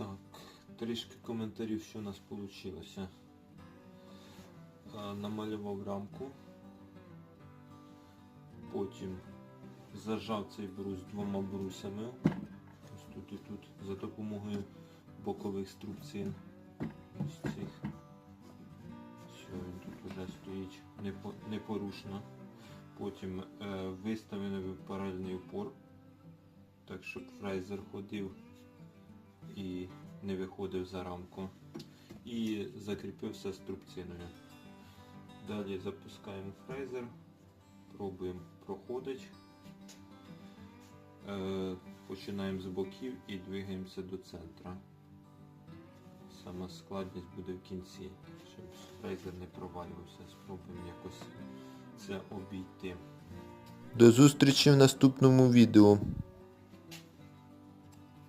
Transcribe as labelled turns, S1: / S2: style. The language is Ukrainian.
S1: Так, трішки коментарів, що у нас вийшло. Намалював рамку. Потім зажав цей брус двома брусами. Ось тут і тут за допомогою бокових струбцин. Ось цих. Все, він тут вже стоїть непорушно. Потім е, виставлений паральний упор, так щоб фрезер ходив і не виходив за рамку. І закріпився струбциною. Далі запускаємо фрезер, пробуємо проходить. Е, починаємо з боків і двигаємося до центра. Сама складність буде в кінці, щоб фрезер не провалювався. Спробуємо якось це обійти.
S2: До зустрічі в наступному відео.